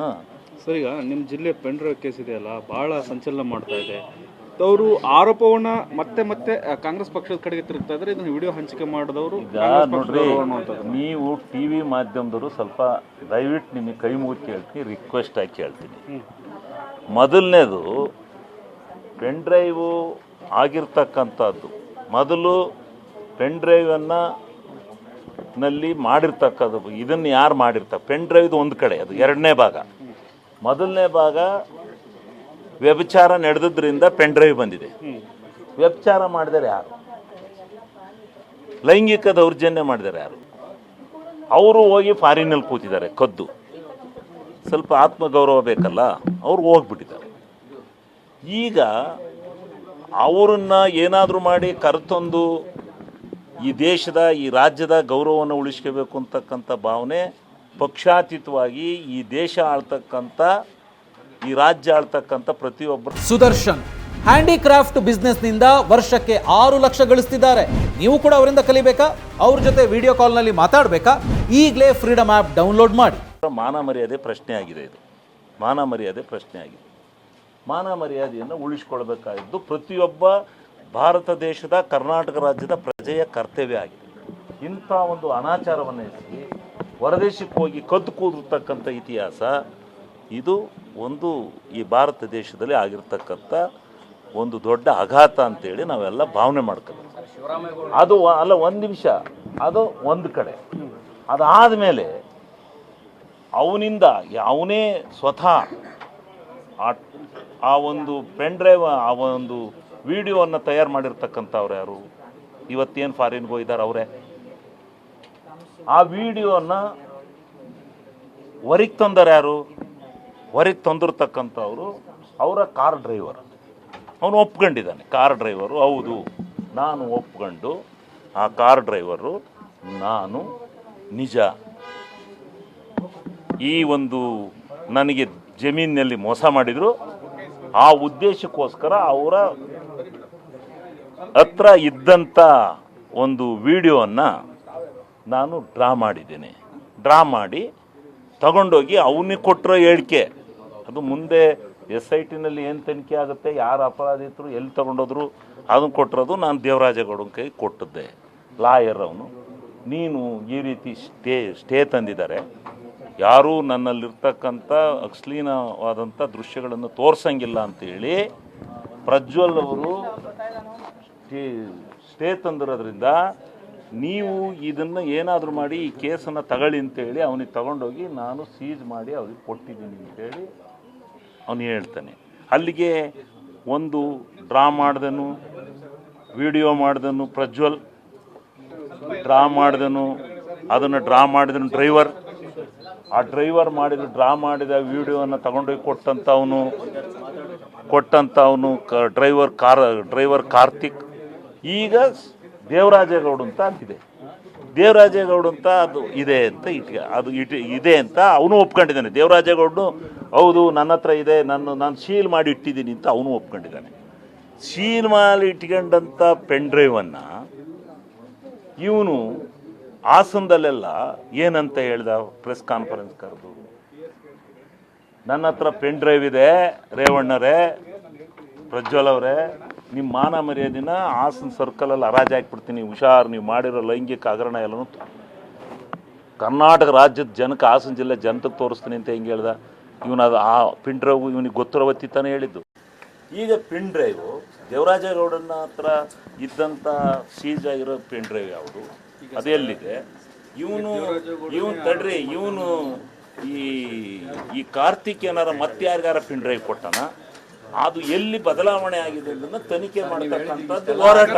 ಹಾಂ. ಸರ್ ಈಗ ನಿಮ್ಮ ಜಿಲ್ಲೆ ಪೆಂಡ್ರೈವ್ ಕೇಸ್ ಇದೆಯಲ್ಲ ಬಹಳ ಸಂಚಲನ ಮಾಡ್ತಾ ಇದೆ. ಅವರು ಆರೋಪವನ್ನ ಮತ್ತೆ ಮತ್ತೆ ಕಾಂಗ್ರೆಸ್ ಪಕ್ಷದ ಕಡೆಗೆ ತಿರುಗ್ತಾ ಇದ್ರೆ. ಇದನ್ನ ವಿಡಿಯೋ ಹಂಚಿಕೆ ಮಾಡಿದವರು ನೋಡ್ರಿ ನೀವು ಟಿ ವಿ ಮಾಧ್ಯಮದವರು ಸ್ವಲ್ಪ ದಯವಿಟ್ಟು ನಿಮಗೆ ಕೈ ಮುಗಿದು ಕೇಳ್ತೀನಿ ರಿಕ್ವೆಸ್ಟ್ ಆಗಿ ಕೇಳ್ತೀನಿ. ಮೊದಲನೇದು ಪೆನ್ ಡ್ರೈವು ಆಗಿರ್ತಕ್ಕಂಥದ್ದು. ಮೊದಲು ಪೆನ್ ಡ್ರೈವನ್ನು ನಲ್ಲಿ ಮಾಡಿರ್ತಕ್ಕದ್ದು, ಇದನ್ನು ಯಾರು ಮಾಡಿರ್ತಾರೆ ಪೆನ್ ಡ್ರೈವ್ದು ಒಂದು ಕಡೆ, ಅದು ಎರಡನೇ ಭಾಗ. ಮೊದಲನೇ ಭಾಗ ವ್ಯಭಿಚಾರ ನಡೆದಿದ್ದರಿಂದ ಪೆನ್ ಡ್ರೈವ್ ಬಂದಿದೆ. ವ್ಯಭಿಚಾರ ಮಾಡಿದರೆ ಯಾರು? ಲೈಂಗಿಕ ದೌರ್ಜನ್ಯ ಮಾಡಿದ್ದಾರೆ ಯಾರು? ಅವರು ಹೋಗಿ ಫಾರಿನಲ್ಲಿ ಕೂತಿದ್ದಾರೆ, ಕದ್ದು. ಸ್ವಲ್ಪ ಆತ್ಮಗೌರವ ಬೇಕಲ್ಲ, ಅವ್ರು ಹೋಗ್ಬಿಟ್ಟಿದ್ದಾರೆ. ಈಗ ಅವರನ್ನ ಏನಾದರೂ ಮಾಡಿ ಕರೆತಂದು ಈ ದೇಶದ ಈ ರಾಜ್ಯದ ಗೌರವವನ್ನು ಉಳಿಸ್ಕೋಬೇಕು ಅಂತಕ್ಕಂಥ ಭಾವನೆ ಪಕ್ಷಾತೀತವಾಗಿ ಈ ದೇಶ ಆಳ್ತಕ್ಕಂಥ ಈ ರಾಜ್ಯ ಆಳ್ತಕ್ಕಂಥ ಪ್ರತಿಯೊಬ್ಬರು. ಸುದರ್ಶನ್ ಹ್ಯಾಂಡಿಕ್ರಾಫ್ಟ್ ಬಿಸ್ನೆಸ್ನಿಂದ ವರ್ಷಕ್ಕೆ ಆರು ಲಕ್ಷ ಗಳಿಸ್ತಿದ್ದಾರೆ. ನೀವು ಕೂಡ ಅವರಿಂದ ಕಲಿಬೇಕಾ? ಅವ್ರ ಜೊತೆ ವಿಡಿಯೋ ಕಾಲ್ನಲ್ಲಿ ಮಾತಾಡಬೇಕಾ? ಈಗಲೇ ಫ್ರೀಡಮ್ ಆ್ಯಪ್ ಡೌನ್ಲೋಡ್ ಮಾಡಿ. ಮಾನ ಮರ್ಯಾದೆ ಪ್ರಶ್ನೆ ಆಗಿದೆ ಇದು. ಮಾನ ಮರ್ಯಾದೆ ಪ್ರಶ್ನೆ ಆಗಿದೆ. ಮಾನ ಮರ್ಯಾದೆಯನ್ನು ಉಳಿಸ್ಕೊಳ್ಬೇಕಾಗಿದ್ದು ಪ್ರತಿಯೊಬ್ಬ ಭಾರತ ದೇಶದ ಕರ್ನಾಟಕ ರಾಜ್ಯದ ಪ್ರಜೆಯ ಕರ್ತವ್ಯ ಆಗಿದೆ. ಇಂಥ ಒಂದು ಅನಾಚಾರವನ್ನು ಎಸಗಿ ಹೊರದೇಶಕ್ಕೆ ಹೋಗಿ ಕದ್ದು ಕೂದಿರ್ತಕ್ಕಂಥ ಇತಿಹಾಸ, ಇದು ಒಂದು ಈ ಭಾರತ ದೇಶದಲ್ಲಿ ಆಗಿರ್ತಕ್ಕಂಥ ಒಂದು ದೊಡ್ಡ ಆಘಾತ ಅಂತೇಳಿ ನಾವೆಲ್ಲ ಭಾವನೆ ಮಾಡ್ಕೋಬೇಕು ಅದು ಅಲ್ಲ, ಒಂದು ನಿಮಿಷ. ಅದು ಒಂದು ಕಡೆ. ಅದಾದ ಮೇಲೆ ಅವನಿಂದ, ಅವನೇ ಸ್ವತಃ ಆ ಆ ಒಂದು ಪೆನ್ ಡ್ರೈವ್ ಆ ಒಂದು ವಿಡಿಯೋವನ್ನು ತಯಾರು ಮಾಡಿರ್ತಕ್ಕಂಥವ್ರು ಯಾರು? ಇವತ್ತೇನು ಫಾರಿನ್ಗೆ ಹೋಗಿದ್ದಾರೆ ಅವರೇ? ಆ ವಿಡಿಯೋನ ಹೊರಗೆ ತಂದರು ಯಾರು? ಹೊರಗೆ ತಂದಿರ್ತಕ್ಕಂಥವ್ರು ಅವರ ಕಾರ್ ಡ್ರೈವರ್ ಅವನು ಒಪ್ಕೊಂಡಿದ್ದಾನೆ ಕಾರ್ ಡ್ರೈವರು ಹೌದು, ನಾನು ಒಪ್ಕೊಂಡು ಆ ಕಾರ್ ಡ್ರೈವರು ನಾನು ನಿಜ. ಈ ಒಂದು ನನಗೆ ಜಮೀನಿನಲ್ಲಿ ಮೋಸ ಮಾಡಿದರು ಆ ಉದ್ದೇಶಕ್ಕೋಸ್ಕರ ಅವರ ಹತ್ರ ಇದ್ದಂಥ ಒಂದು ವಿಡಿಯೋವನ್ನು ನಾನು ಡ್ರಾ ಮಾಡಿದ್ದೀನಿ. ಡ್ರಾ ಮಾಡಿ ತಗೊಂಡೋಗಿ ಅವನಿಗೆ ಕೊಟ್ಟಿರೋ ಹೇಳಿಕೆ. ಅದು ಮುಂದೆ ಎಸ್ ಐ ಟಿನಲ್ಲಿ ಏನು ತನಿಖೆ ಆಗುತ್ತೆ, ಯಾರು ಅಪರಾಧಿತರು, ಎಲ್ಲಿ ತಗೊಂಡೋದ್ರು ಅದನ್ನು ಕೊಟ್ಟಿರೋದು ನಾನು ದೇವರಾಜೇಗೌಡನ ಕೈ ಕೊಟ್ಟಿದ್ದೆ. ಲಾಯರ್ ಅವನು. ನೀನು ಈ ರೀತಿ ಸ್ಟೇ ಸ್ಟೇ ತಂದಿದ್ದಾರೆ. ಯಾರೂ ನನ್ನಲ್ಲಿರ್ತಕ್ಕಂಥ ಅಶ್ಲೀಲವಾದಂಥ ದೃಶ್ಯಗಳನ್ನು ತೋರಿಸಂಗಿಲ್ಲ ಅಂತೇಳಿ ಪ್ರಜ್ವಲ್ ಅವರು ಸ್ಟೇ ಸ್ಟೇ ತಂದಿರೋದ್ರಿಂದ ನೀವು ಇದನ್ನು ಏನಾದರೂ ಮಾಡಿ ಈ ಕೇಸನ್ನು ತಗೊಳ್ಳಿ ಅಂತೇಳಿ ಅವನಿಗೆ ತಗೊಂಡೋಗಿ ನಾನು ಸೀಜ್ ಮಾಡಿ ಅವ್ರಿಗೆ ಕೊಟ್ಟಿದ್ದೀನಿ ಅಂತೇಳಿ ಅವನು ಹೇಳ್ತಾನೆ. ಅಲ್ಲಿಗೆ ಒಂದು ಡ್ರಾ ಮಾಡ್ದನು, ವಿಡಿಯೋ ಮಾಡ್ದನು ಪ್ರಜ್ವಲ್, ಡ್ರಾ ಮಾಡ್ದನು, ಅದನ್ನು ಡ್ರಾ ಮಾಡಿದನು ಡ್ರೈವರ್. ಆ ಡ್ರೈವರ್ ಮಾಡಿದ, ಡ್ರಾ ಮಾಡಿದ ವಿಡಿಯೋವನ್ನು ತಗೊಂಡೋಗಿ ಕೊಟ್ಟಂಥವನು ಕೊಟ್ಟಂಥವನು ಕ, ಡ್ರೈವರ್ ಕಾರ್, ಡ್ರೈವರ್ ಕಾರ್ತಿಕ್. ಈಗ ದೇವರಾಜೇಗೌಡ ಅಂತ ಅಂತಿದೆ ದೇವರಾಜೇಗೌಡ ಅಂತ ಅದು ಇದೆ ಅಂತ ಇಟ್ಕ ಅದು ಇಟ್, ಇದೆ ಅಂತ ಅವನು ಒಪ್ಕೊಂಡಿದ್ದಾನೆ. ದೇವರಾಜೇಗೌಡನು, ಹೌದು, ನನ್ನ ಹತ್ರ ಇದೆ ನಾನು ನಾನು ಸೀಲ್ ಮಾಡಿ ಇಟ್ಟಿದ್ದೀನಿ ಅಂತ ಅವನು ಒಪ್ಕೊಂಡಿದ್ದಾನೆ. ಸೀಲ್ ಮಾಡಿ ಇಟ್ಕೊಂಡಂಥ ಪೆನ್ ಡ್ರೈವನ್ನು ಇವನು ಹಾಸನದಲ್ಲೆಲ್ಲ ಏನಂತ ಹೇಳಿದ ಪ್ರೆಸ್ ಕಾನ್ಫರೆನ್ಸ್ ಕರೆದು? ನನ್ನ ಹತ್ರ ಪೆನ್ ಡ್ರೈವ್ ಇದೆ, ರೇವಣ್ಣರೇ, ಪ್ರಜ್ವಲ್ ಅವರೇ ನಿಮ್ಮ ಮಾನ ಮರ್ಯಾದಿನ ಹಾಸನ ಸರ್ಕಲಲ್ಲಿ ಹರಾಜು ಹಾಕ್ಬಿಡ್ತೀನಿ, ಹುಷಾರ್, ನೀವು ಮಾಡಿರೋ ಲೈಂಗಿಕ ಹಗರಣ ಎಲ್ಲನೂ ಕರ್ನಾಟಕ ರಾಜ್ಯದ ಜನಕ್ಕೆ ಹಾಸನ ಜಿಲ್ಲೆ ಜನತೆಗೆ ತೋರಿಸ್ತೀನಿ ಅಂತ ಹೆಂಗೆ ಹೇಳ್ದ? ಇವನು ಅದು ಆ ಪಿನ್ ಡ್ರೈವ್ ಇವನಿಗೆ ಗೊತ್ತಿರೋ ಹೊತ್ತಿ ತಾನೇ ಹೇಳಿದ್ದು. ಈಗ ಪಿನ್ ಡ್ರೈವು ದೇವರಾಜೇಗೌಡನ ಹತ್ರ ಇದ್ದಂಥ ಸೀಜ್ ಆಗಿರೋ ಪಿನ್ ಡ್ರೈವ್ ಯಾವುದು? ಅದು ಎಲ್ಲಿದೆ? ಇವನು ಇವನು ತಡ್ರಿ ಇವನು ಈ ಈ ಕಾರ್ತಿಕ್ ಏನಾರ ಮತ್ತೆ ಯಾರಿಗಾರ ಪಿನ್ ಡ್ರೈವ್ ಕೊಟ್ಟನ? ಅದು ಎಲ್ಲಿ ಬದಲಾವಣೆ ಆಗಿದೆ ಅನ್ನೋದನ್ನ ತನಿಖೆ ಮಾಡತಕ್ಕಂಥದ್ದು ಹೋರಾಟ.